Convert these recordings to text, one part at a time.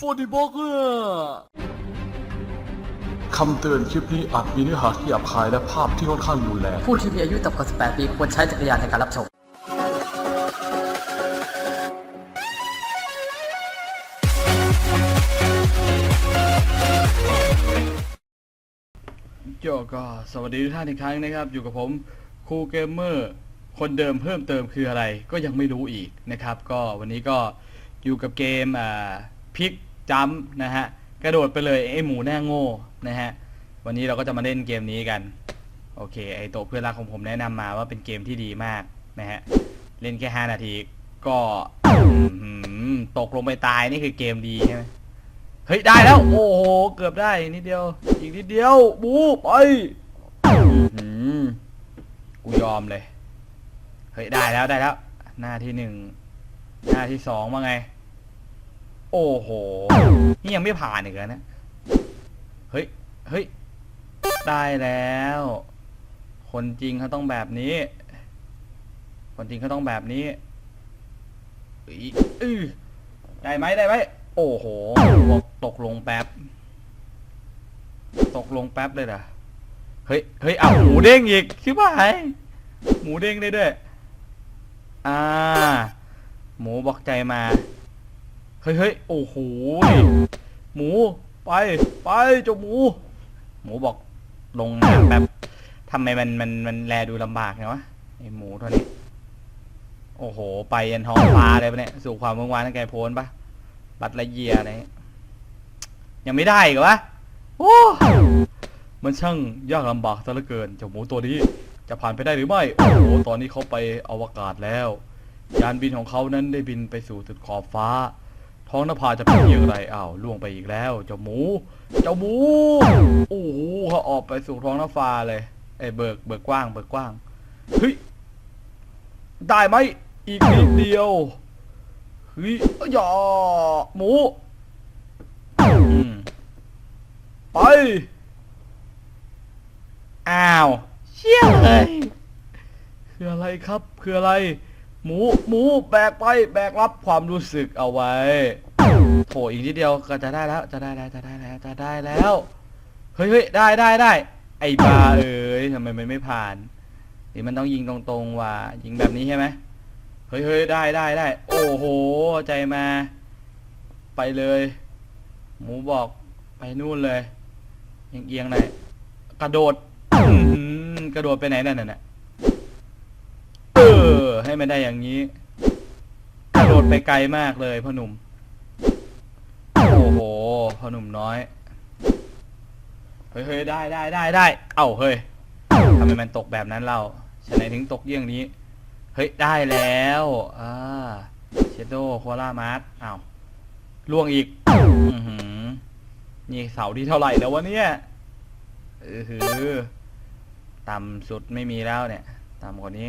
ฟอร์ดิบอกเกอร์คำเตือนคลิปนี้อาจมีเนื้อหาที่หยาบคายและภาพที่ค่อนข้างรุนแรงผู้ที่มีอายุต่ำกว่า 18 ปีควรใช้จักรยานในการรับชม โยก็สวัสดีทุกท่านอีกครั้งนะครับ อยู่กับผมครูเกมเมอร์ คนเดิมเพิ่มเติมคืออะไรก็ยังไม่รู้อีกนะครับ ก็วันนี้ก็อยู่กับเกมอ่าพิก จัมนะฮะกระโดดไปเลยไอ้หมูแน่โง่นะฮะวันนี้เราก็จะมาเล่นเกมนี้กัน โอเค ไอโตะเพื่อนรักของผมแนะนำมาว่าเป็นเกมที่ดีมากนะฮะเล่นแค่ 5 นาทีก็ตกลงไปตายนี่คือเกมดีใช่ไหมเฮ้ยได้แล้ว โอ้โหเกือบได้นิดเดียว อีกนิดเดียว บูไปอื้อหือกูยอมเลย เฮ้ยได้แล้วได้แล้ว หน้าที่หนึ่งหน้าที่สองว่าไง โอ้โห นี่ยังไม่ผ่านอีกเหรอเนะ เฮ้ย เฮ้ย ได้แล้ว คนจริงเขาต้องแบบนี้ คนจริงเขาต้องแบบนี้อีอื้อได้ไหมได้ไหม โอ้โหบอกตกลงแป๊บ ตกลงแป๊บเลยนะเฮ้ย เฮ้ย เอาหมูเด้งอีกชิบหาย หมูเด้งได้ด้วย อ่า หมูบอกใจมา ฮ้ยเฮ้ยโอ้โหหมูไปไปเจ้าหมู หมูบอกลงน้ำแบบทำไมมันมันมันแลดูลำบากไงวะไอหมูตัวนี้ โอ้โห ไปยันท้องฟ้าเลยปะเนี่ยสู่ความเมื่อวานตั้งไกโพ้นปะบัตรละเยียอะไรเงี้ยยังไม่ได้กเหรอวะโอ้มันช่างยากลำบากซะเหลือเกินเจ้าหมูตัวนี้จะผ่านไปได้หรือไม่ โอ้โห ตอนนี้เขาไปอวกาศแล้ว ยานบินของเขานั้นได้บินไปสู่สุดขอบฟ้า ท้องนภาจะเป็นอย่างไรอ้าวล่วงไปอีกแล้ว เจ้าหมู เจ้าหมูโอ้โหเขาออกไปสู่ท้องนภาเลยไอ้ยเบิกเบิกกว้าง เบิกกว้างเฮ้ยได้ไหมอีกนิดเดียวเฮ้ยอย่าหมูอืมไปอ้าวเชี่ยเลยคืออะไรครับ คืออะไร หมูหมูแบกไปแบกรับความรู้สึกเอาไว้โถอีกนิดเดียวก็จะได้แล้วจะได้แล้วจะได้แล้วจะได้แล้วเฮ้ยเฮ้ยได้ได้ได้ไอ้บาเอ้ยทำไมมันไม่ผ่านนี่มันต้องยิงตรงๆว่ายิงแบบนี้ใช่ไหมเฮ้ยเฮ้ยได้ได้ได้โอ้โหใจมา ไปเลย หมูบอกไปนู่นเลยเอียงๆหน่อยกระโดดกระโดดไปไหนนั่นน่ะ ให้มันได้อย่างนี้กระโดดไปไกลมากเลยพ่อหนุ่ม โอ้โหพ่อหนุ่มน้อย เฮ้ยเฮ้ยได้ได้ได้ได้ เอ้าเฮ้ยทำไมมันตกแบบนั้นเล่าฉะไหนถึงตกเยี่ยงนี้ เฮ้ยได้แล้วอ่าเชโดโคล่ามาร์สอ้าวล่วงอีก อือหือ นี่เสาที่เท่าไหร่แล้ววะเนี่ยเออหือต่ำสุดไม่มีแล้วเนี่ย ต่ำกว่านี้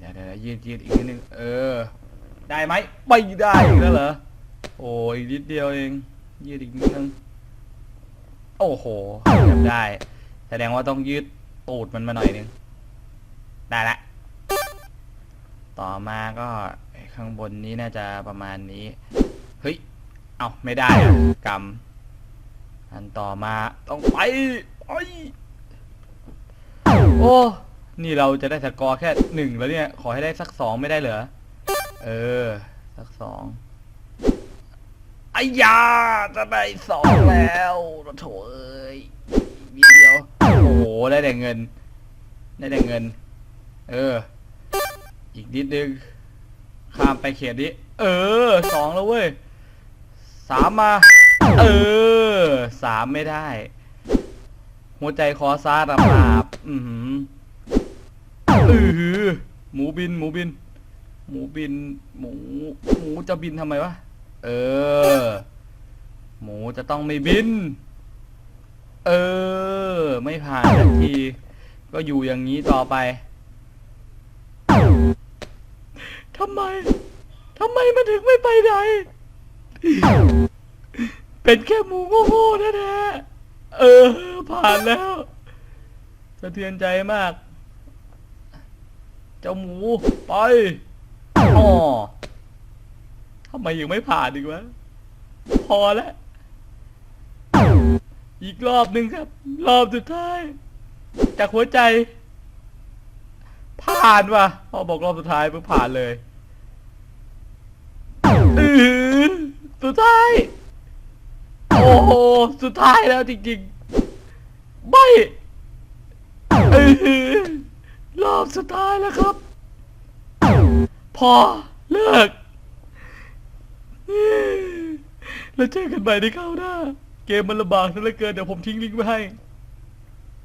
เดี๋ยวเดี๋ยวยืดยืดอีกนิดนึง เออ ได้ไหมไม่ได้อีกแล้วเหรอ โอ้ยนิดเดียวเอง ยืดอีกนิดนึง โอ้โหจำได้ แสดงว่าต้องยืดตูดมันมาหน่อยนึง ได้ละ ต่อมาก็ไอ้ข้างบนนี้น่าจะประมาณนี้ เฮ้ย เอาไม่ได้อะกำอันต่อมาต้องไปไปโอ้ นี่เราจะได้สกอร์แค่หนึ่งแล้วเนี่ย ขอให้ได้สักสองไม่ได้เหรอ เออ สักสองไอ้ยาจะได้สองแล้วโถเอ้ยอีกนิดเดียว โอ้โห ได้แต่เงิน ได้แต่เงิน เออ อีกนิดนึง ข้ามไปเขตนี้ เออ สองแล้วเว้ย สามมา เออ สามไม่ได้ หัวใจคอซาระบาบอือหือ อือหือหมูบินหมูบิน หมูบิน หมู หมูจะบินทำไมวะ เออ หมูจะต้องไม่บิน เออ ไม่ผ่านสักที ก็อยู่อย่างนี้ต่อไปทำไม ทำไมมันถึงไม่ไปไหน เป็นแค่หมูโง่ๆแท้ๆเออ ผ่านแล้ว สะเทือนใจมาก เจ้าหมูไปอ๋อทำไมยังไม่ผ่านอีกวะ พอแล้ว อีกรอบหนึ่งครับ รอบสุดท้าย จากหัวใจ ผ่านว่ะ พอบอกรอบสุดท้ายเพิ่งผ่านเลยเออสุดท้าย โอ้โห สุดท้ายแล้วจริงๆ ไม่เออ รอบสุดท้ายแล้วครับ พอเลิก แล้วเจอกันใหม่ในคราวหน้า เกมมันลำบากซะเหลือเกิน เดี๋ยวผมทิ้งลิงก์ไว้ให้